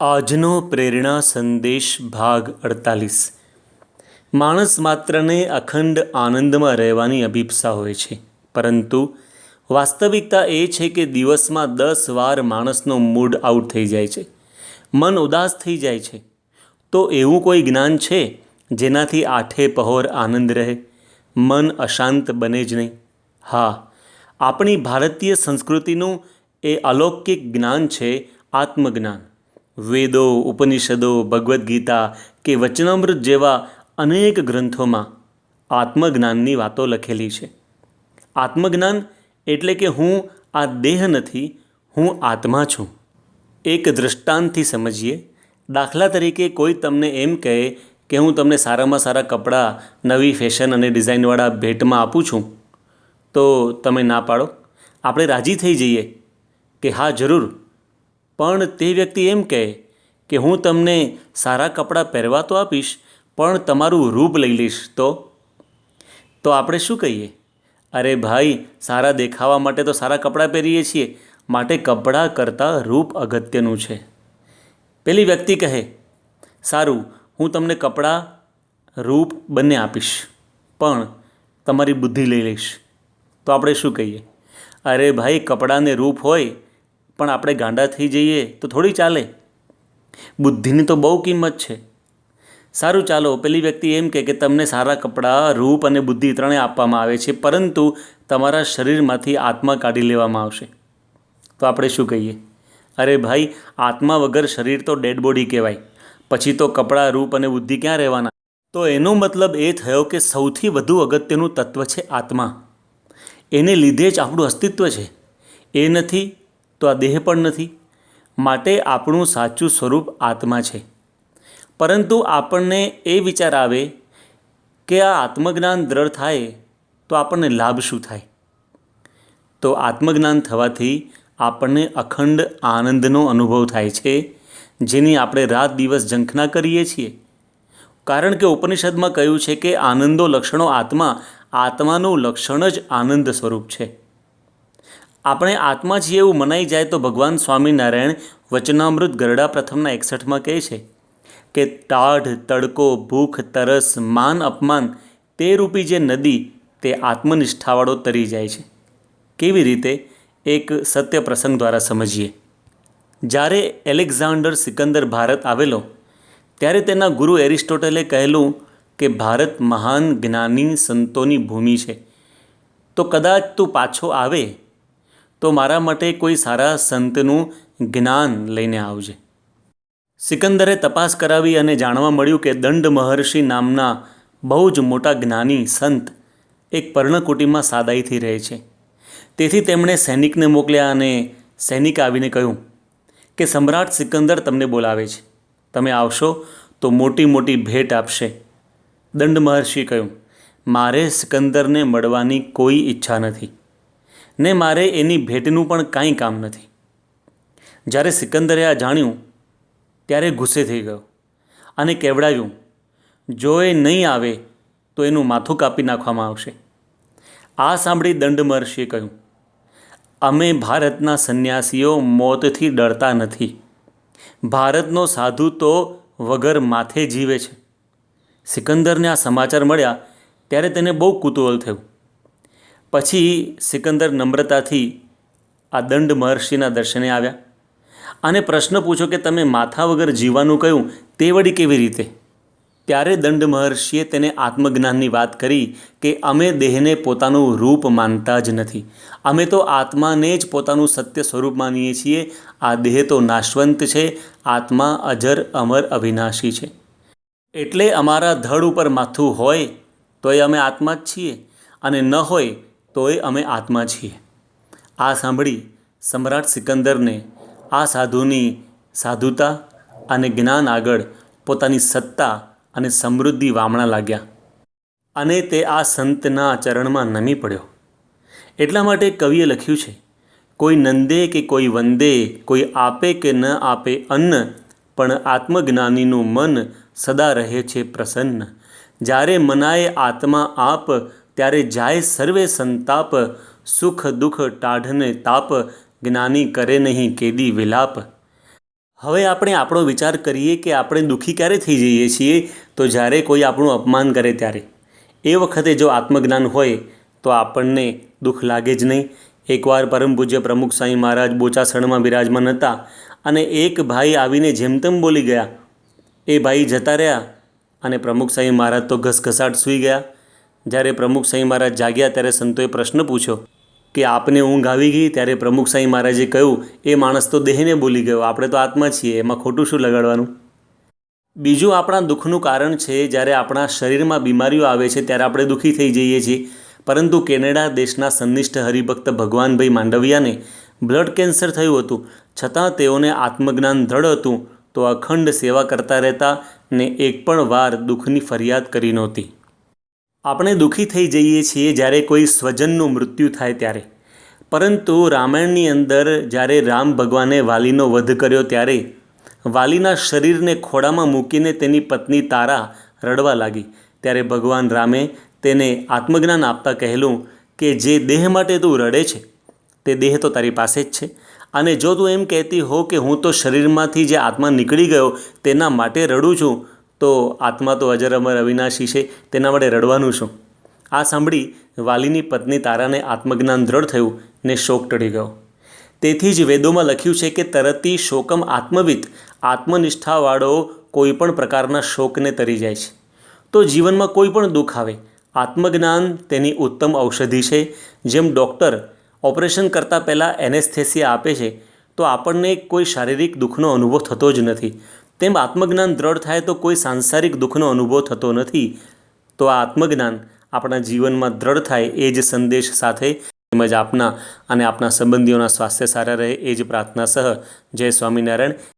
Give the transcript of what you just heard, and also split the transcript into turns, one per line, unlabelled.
આજનો પ્રેરણા સંદેશ ભાગ અડતાલીસ. માણસ માત્રને અખંડ આનંદમાં રહેવાની અભિપ્સા હોય છે. પરંતુ વાસ્તવિકતા એ છે કે દિવસમાં દસ વાર માણસનો મૂડ આઉટ થઈ જાય છે. મન ઉદાસ થઈ જાય છે. તો એવું કોઈ જ્ઞાન છે? જેનાથી આઠે પહોર આનંદ રહે. મન અશાંત બને જ નહીં. હા, આપણી ભારતીય સંસ્કૃતિનું એ અલૌકિક જ્ઞાન છે આત્મજ્ઞાન. વેદો, ઉપનિષદો ભગવદ્ ગીતા કે વચનામૃત જેવા અનેક ગ્રંથોમાં આત્મજ્ઞાનની વાતો લખેલી છે. આત્મજ્ઞાન એટલે કે હું આ દેહ નથી, હું આત્મા છું. એક દૃષ્ટાંતથી સમજીએ, દાખલા તરીકે કોઈ તમને એમ કહે કે હું તમને સારામાં સારા કપડાં, નવી ફેશન અને ડિઝાઇનવાળા ભેટમાં આપું છું, તો તમે ના પાડો. આપણે રાજી થઈ જઈએ કે હા, જરૂર પણ તે વ્યક્તિ એમ કહે કે હું તમને સારા કપડાં પહેરવા તો આપીશ, પણ તમારું રૂપ લઈ લઈશ તો? તો આપણે શું કહીએ? અરે ભાઈ, સારા દેખાવા માટે તો સારા કપડાં પહેરીએ છીએ, માટે કપડાં કરતાં રૂપ અગત્યનું છે. પેલી વ્યક્તિ કહે, સારું, હું તમને કપડાં રૂપ બંને આપીશ, પણ તમારી બુદ્ધિ લઈ લઈશ. તો આપણે શું કહીએ? અરે ભાઈ, કપડાને રૂપ હોય પણ આપણે ગાંડા થઈ જઈએ તો થોડી ચાલે. બુદ્ધિની તો બહુ કિંમત છે. સારું ચાલો, પેલી વ્યક્તિ એમ કહે કે તમને સારા કપડાં, રૂપ અને બુદ્ધિ ત્રણે આપવામાં આવે છે, પરંતુ તમારા શરીરમાંથી આત્મા કાઢી લેવામાં આવશે. તો આપણે શું કહીએ? અરે ભાઈ, આત્મા વગર શરીર તો ડેડ બોડી કહેવાય. પછી તો કપડાં, રૂપ અને બુદ્ધિ ક્યાં રહેવાના? તો એનો મતલબ એ થયો કે સૌથી વધુ અગત્યનું તત્વ છે આત્મા. એને લીધે જ આપણું અસ્તિત્વ છે. એ નથી તો આ દેહ પણ નથી. માટે આપણું સાચું સ્વરૂપ આત્મા છે. પરંતુ આપણને એ વિચાર આવે કે આ આત્મજ્ઞાન દ્રઢ થાય તો આપણને લાભ શું થાય? તો આત્મજ્ઞાન થવાથી આપણને અખંડ આનંદનો અનુભવ થાય છે, જેની આપણે રાત દિવસ ઝંખના કરીએ છીએ. કારણ કે ઉપનિષદમાં કહ્યું છે કે આનંદો લક્ષણો આત્મા, આત્માનું લક્ષણ જ આનંદ સ્વરૂપ છે. આપણે આત્મા છીએ એવું મનાઈ જાય તો ભગવાન સ્વામિનારાયણ વચનામૃત ગરડા પ્રથમના એકસઠમાં કહે છે કે ટાઢ તડકો, ભૂખ, તરસ, માન, અપમાન તે રૂપી જે નદી તે આત્મનિષ્ઠાવાળો તરી જાય છે. કેવી રીતે? એક સત્ય પ્રસંગ દ્વારા સમજીએ. જ્યારે એલેક્ઝાન્ડર સિકંદર ભારત આવેલો, ત્યારે તેના ગુરુ એરિસ્ટોટલે કહેલું કે ભારત મહાન જ્ઞાની સંતોની ભૂમિ છે. તો કદાચ તું પાછો આવે તો મારા માટે કોઈ સારા સંતનું જ્ઞાન લઈને આવજે. સિકંદરે તપાસ કરાવી અને જાણવા મળ્યું કે દંડ મહર્ષિ નામના બહુ જ મોટા જ્ઞાની સંત એક પર્ણકુટીમાં સાદાઈથી રહે છે. તેથી તેમણે સૈનિકને મોકલ્યા અને સૈનિક આવીને કહ્યું કે, સમ્રાટ સિકંદર તમને બોલાવે છે. તમે આવશો તો મોટી મોટી ભેટ આપશે. દંડ મહર્ષિ કહ્યું, મારે સિકંદરને મળવાની કોઈ ઈચ્છા નથી. ને મારે એની ભેટનું પણ કાંઈ કામ નથી. જ્યારે સિકંદરે આ જાણ્યું, ત્યારે ગુસ્સે થઈ ગયો અને કેવડાવ્યું જો એ નહીં આવે, તો એનું માથું કાપી નાખવામાં આવશે. આ સાંભળી દંડ મહર્ષિએ કહ્યું, અમે ભારતના સંન્યાસીઓ મોતથી ડરતા નથી. ભારતનો સાધુ તો વગર માથે જીવે છે. સિકંદરને આ સમાચાર મળ્યા ત્યારે તેને બહુ કુતૂહલ થયું. પછી સિકંદર નમ્રતાથી આ દંડ મહર્ષિના દર્શને આવ્યા. અને પ્રશ્ન પૂછો કે તમે માથા વગર જીવવાનું કહ્યું તે વળી કેવી રીતે? ત્યારે દંડ મહર્ષિએ તેને આત્મજ્ઞાનની વાત કરી કે અમે દેહને પોતાનું રૂપ માનતા જ નથી. અમે તો આત્માને જ પોતાનું સત્ય સ્વરૂપ માનીએ છીએ. આ દેહ તો નાશવંત છે. આત્મા અજર અમર અવિનાશી છે. એટલે અમારા ધડ ઉપર માથું હોય, તોય અમે આત્મા જ છીએ. અને ન હોય તોય અમે આત્મા છીએ. આ સાંભળી સમ્રાટ સિકંદરને આ સાધુની સાધુતા અને જ્ઞાન આગળ પોતાની સત્તા અને સમૃદ્ધિ વામણા લાગ્યા. અને તે આ સંતના ચરણમાં નમી પડ્યો. એટલા માટે કવિએ લખ્યું છે, કોઈ નંદે કે કોઈ વંદે, કોઈ આપે કે ન આપે અન્ન, પણ આત્મજ્ઞાનીનું મન સદા રહે છે પ્રસન્ન. જ્યારે મનાએ આત્મા આપ ત્યારે જાય સર્વે સંતાપ, સુખ દુઃખ ટાઢને તાપ, જ્ઞાની કરે નહીં કેદી વિલાપ. હવે આપણે આપણો વિચાર કરીએ કે આપણે દુઃખી ક્યારે થઈ જઈએ છીએ? તો જ્યારે કોઈ આપણું અપમાન કરે ત્યારે. એ વખતે જો આત્મજ્ઞાન હોય, તો આપણને દુઃખ લાગે જ નહીં. એકવાર પરમ પૂજ્ય પ્રમુખ સાંઈ મહારાજ બોચાસણમાં બિરાજમાન હતા અને એક ભાઈ આવીને જેમ તેમ બોલી ગયા. એ ભાઈ જતા રહ્યા અને પ્રમુખ સાંઈ મહારાજ તો ઘસઘસાટ સૂઈ ગયા. જ્યારે પ્રમુખ સાંઈ મહારાજ જાગ્યા ત્યારે સંતોએ પ્રશ્ન પૂછ્યો કે આપને ઊંઘ આવી ગઈ? ત્યારે પ્રમુખ સાંઈ મહારાજે કહ્યું, એ માણસ તો દેહને બોલી ગયો. આપણે તો આત્મા છીએ. એમાં ખોટું શું લગાડવાનું? બીજું આપણા દુઃખનું કારણ છે, જ્યારે આપણા શરીરમાં બીમારીઓ આવે છે, ત્યારે આપણે દુઃખી થઈ જઈએ છીએ. પરંતુ કેનેડા દેશના સંનિષ્ઠ હરિભક્ત ભગવાનભાઈ માંડવિયાને બ્લડ કેન્સર થયું હતું. છતાં તેઓને આત્મજ્ઞાન દ્રઢ હતું. તો અખંડ સેવા કરતા રહેતા ને એક પણ વાર દુઃખની ફરિયાદ કરી નહોતી. આપણે દુઃખી થઈ જઈએ છીએ જ્યારે કોઈ સ્વજનનું મૃત્યુ થાય ત્યારે. પરંતુ રામાયણની અંદર જ્યારે રામ ભગવાને વાલીનો વધ કર્યો ત્યારે વાલીના શરીરને ખોળામાં મૂકીને તેની પત્ની તારા રડવા લાગી. ત્યારે ભગવાન રામે તેને આત્મજ્ઞાન આપતા કહેલું કે જે દેહ માટે તું રડે છે, તે દેહ તો તારી પાસે જ છે. અને જો તું એમ કહેતી હો કે હું તો શરીરમાંથી જે આત્મા નીકળી ગયો, તેના માટે રડું છું તો આત્મા તો અજર અમર અવિનાશી છે, તેના માટે રડવાનું શું? આ સાંભળી વાલીની પત્ની તારાને આત્મજ્ઞાન દ્રઢ થયું ને શોક ટળી ગયો. તેથી જ વેદોમાં લખ્યું છે કે તરતી શોકમ આત્મવિત, આત્મનિષ્ઠાવાળો કોઈ પણ પ્રકારના શોકને તરી જાય છે. તો જીવનમાં કોઈ પણ દુઃખ આવે, આત્મજ્ઞાન તેની ઉત્તમ ઔષધિ છે. જેમ ડૉક્ટર ઓપરેશન કરતાં પહેલાં એનેસ્થેસિયા આપે છે, તો આપણને કોઈ શારીરિક દુઃખનો અનુભવ થતો જ નથી. તેમ આત્મજ્ઞાન દ્રઢ થાય તો કોઈ સાંસારિક દુઃખનો અનુભવ થતો નથી. તો આ આત્મજ્ઞાન આપણા જીવનમાં દ્રઢ થાય એ જ સંદેશ સાથે તેમજ આપના અને આપના સંબંધીઓના સ્વાસ્થ્ય સારા રહે એ જ પ્રાર્થના સહ. જય સ્વામિનારાયણ.